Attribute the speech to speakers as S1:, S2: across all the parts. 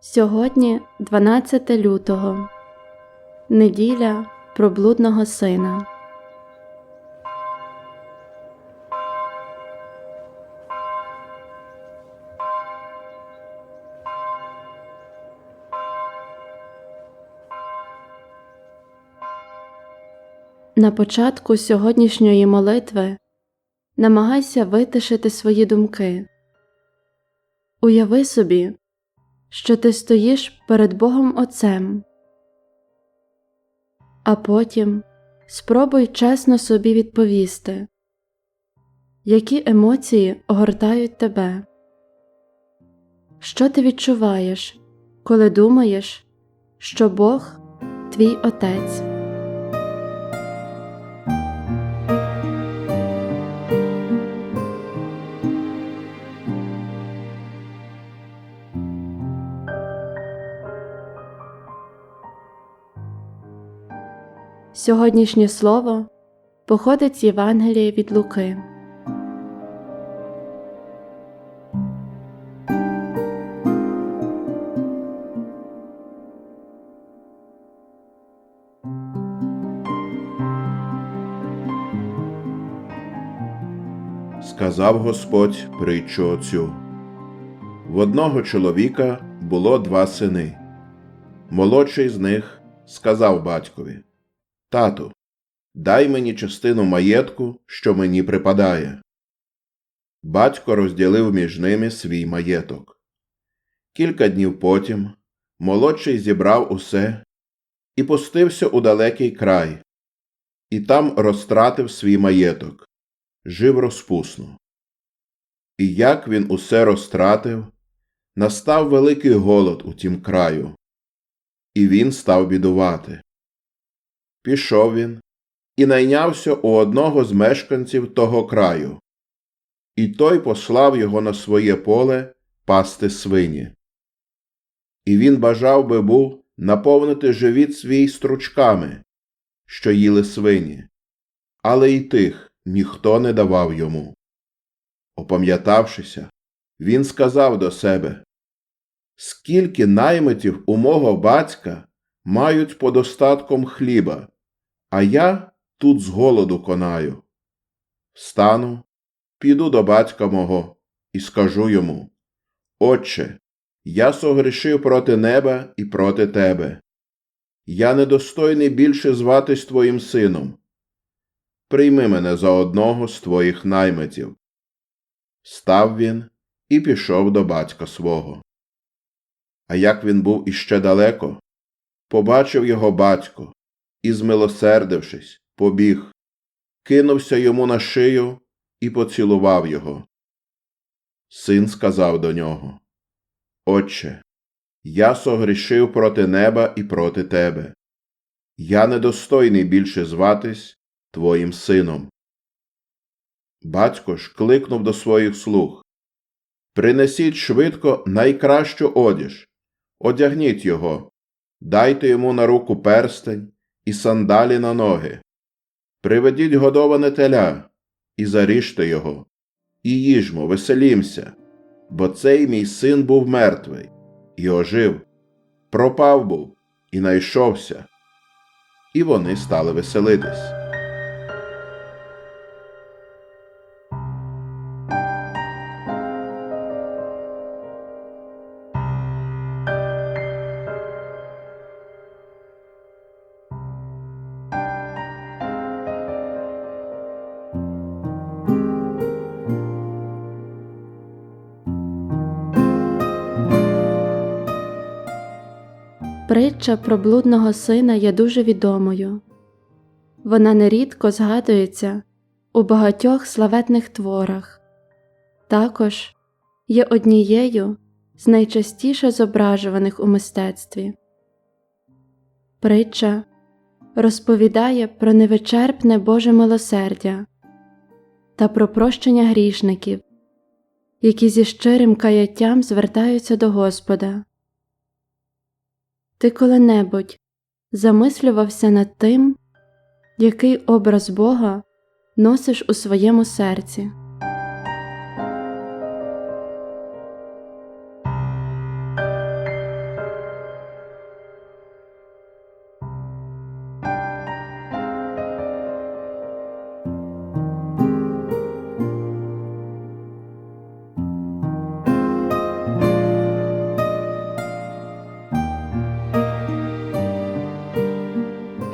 S1: Сьогодні 12 лютого, неділя проблудного сина. На початку сьогоднішньої молитви намагайся витишити свої думки. Уяви собі, що ти стоїш перед Богом Отцем, а потім спробуй чесно собі відповісти, які емоції огортають тебе, що ти відчуваєш, коли думаєш, що Бог твій Отець. Сьогоднішнє слово походить з Євангелія від Луки.
S2: Сказав Господь притчу оцю. В одного чоловіка було два сини. Молодший з них сказав батькові Тату, дай мені частину маєтку, що мені припадає. Батько розділив між ними свій маєток. Кілька днів потім молодший зібрав усе і пустився у далекий край, і там розтратив свій маєток, жив розпусно. І як він усе розтратив, настав великий голод у тім краю, і він став бідувати. Пішов він і найнявся у одного з мешканців того краю, і той послав його на своє поле пасти свині. І він бажав би був наповнити живіт свій стручками, що їли свині, але й тих ніхто не давав йому. Опам'ятавшися, він сказав до себе Скільки наймитів у мого батька мають подостатком хліба, а я тут з голоду конаю. Встану, піду до батька мого і скажу йому Отче, я согрішив проти неба і проти тебе. Я недостойний більше зватись твоїм сином. Прийми мене за одного з твоїх наймитів. Став він і пішов до батька свого. А як він був іще далеко, побачив його батько і, змилосердившись, побіг, кинувся йому на шию і поцілував його. Син сказав до нього Отче, я согрішив проти неба і проти тебе. Я недостойний більше зватись твоїм сином. Батько ж кликнув до своїх слуг Принесіть швидко найкращу одіж, одягніть його, дайте йому на руку перстень і сандалі на ноги. Приведіть годоване теля і заріжте його, і їжмо, веселімся, бо цей мій син був мертвий і ожив, пропав був і найшовся. І вони стали веселитись.
S1: Притча про блудного сина є дуже відомою. Вона нерідко згадується у багатьох славетних творах, також є однією з найчастіше зображуваних у мистецтві. Притча розповідає про невичерпне Боже милосердя та про прощення грішників, які зі щирим каяттям звертаються до Господа. Ти коли-небудь замислювався над тим, який образ Бога носиш у своєму серці.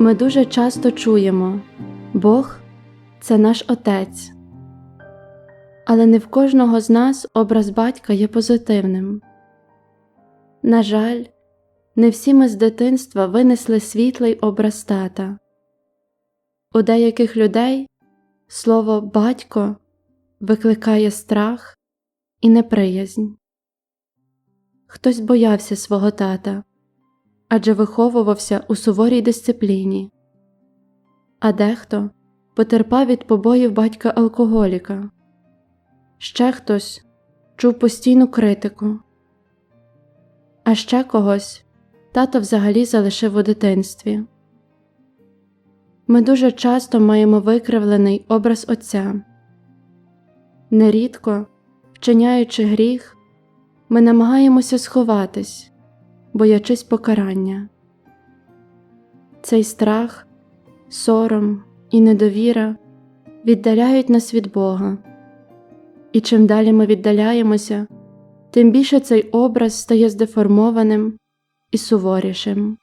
S1: Ми дуже часто чуємо Бог це наш Отець. Але не в кожного з нас образ батька є позитивним. На жаль, не всі ми з дитинства винесли світлий образ тата. У деяких людей слово батько викликає страх і неприязнь. Хтось боявся свого тата адже виховувався у суворій дисципліні, а дехто потерпав від побоїв батька алкоголіка, ще хтось чув постійну критику, а ще когось тато взагалі залишив у дитинстві. Ми дуже часто маємо викривлений образ Отця. Нерідко, вчиняючи гріх, ми намагаємося сховатись, боячись покарання. Цей страх, сором і недовіра віддаляють нас від Бога, і чим далі ми віддаляємося, тим більше цей образ стає здеформованим і суворішим.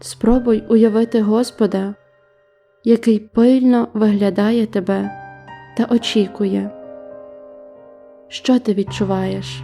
S1: Спробуй уявити Господа, який пильно виглядає тебе та очікує, що ти відчуваєш.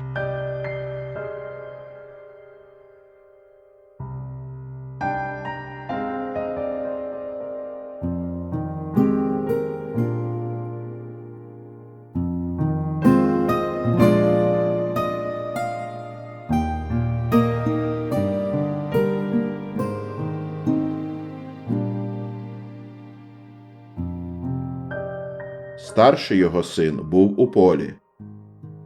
S2: Старший його син був у полі,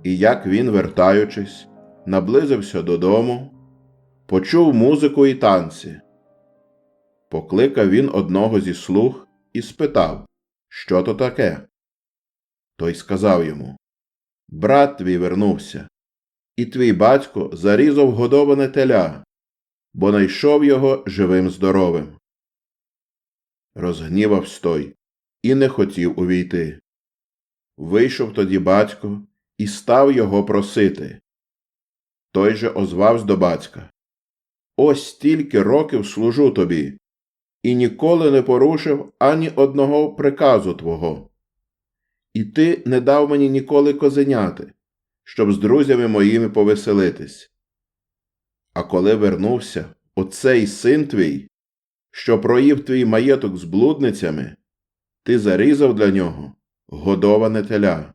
S2: і як він, вертаючись, наблизився додому, почув музику і танці. Покликав він одного зі слуг і спитав, що то таке. Той сказав йому Брат твій вернувся, і твій батько зарізав годоване теля, бо найшов його живим здоровим. Розгнівавсь той і не хотів увійти. Вийшов тоді батько і став його просити. Той же озвався до батька Ось стільки років служу тобі, і ніколи не порушив ані одного приказу твого. І ти не дав мені ніколи козеняти, щоб з друзями моїми повеселитись. А коли вернувся оцей син твій, що проїв твій маєток з блудницями, ти зарізав для нього годоване теля.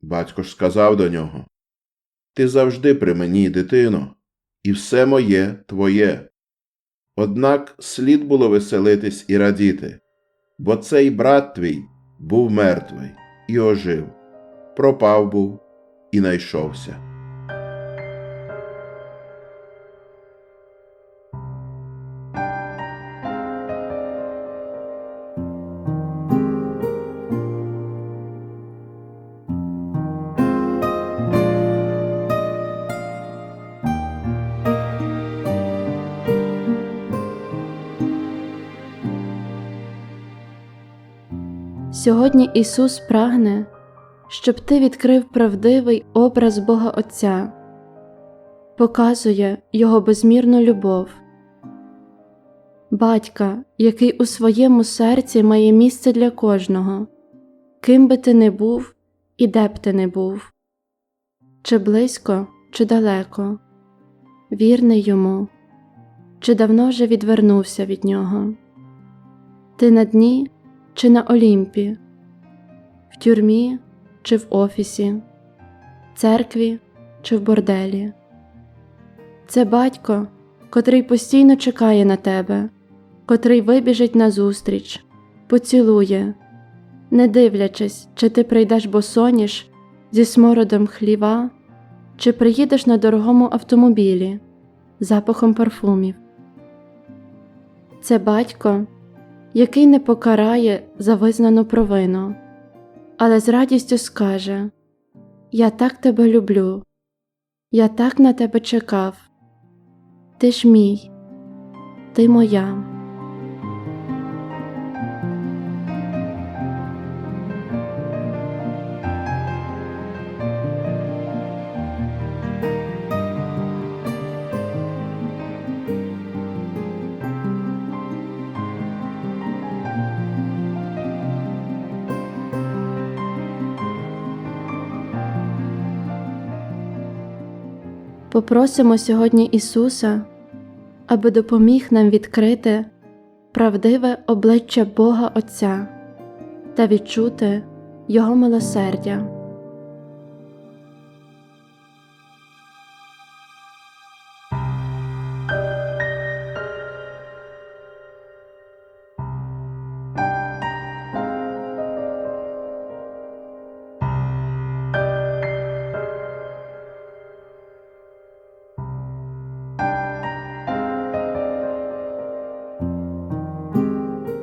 S2: Батько ж сказав до нього Ти завжди при мені, дитино, і все моє твоє. Однак слід було веселитись і радіти, бо цей брат твій був мертвий і ожив, пропав був і найшовся.
S1: Сьогодні Ісус прагне, щоб ти відкрив правдивий образ Бога Отця, показує Його безмірну любов, батька, який у своєму серці має місце для кожного, ким би ти не був і де б ти не був, чи близько, чи далеко, вірний йому, чи давно вже відвернувся від нього. Ти на дні чи на Олімпі, в тюрмі чи в офісі, церкві чи в борделі. Це батько, котрий постійно чекає на тебе, котрий вибіжить назустріч, поцілує, не дивлячись, чи ти прийдеш босоніж зі смородом хліва, чи приїдеш на дорогому автомобілі, запахом парфумів. Це батько, який не покарає за визнану провину, але з радістю скаже Я так тебе люблю, я так на тебе чекав, ти ж мій, ти моя. Попросимо сьогодні Ісуса, аби допоміг нам відкрити правдиве обличчя Бога Отця та відчути Його милосердя.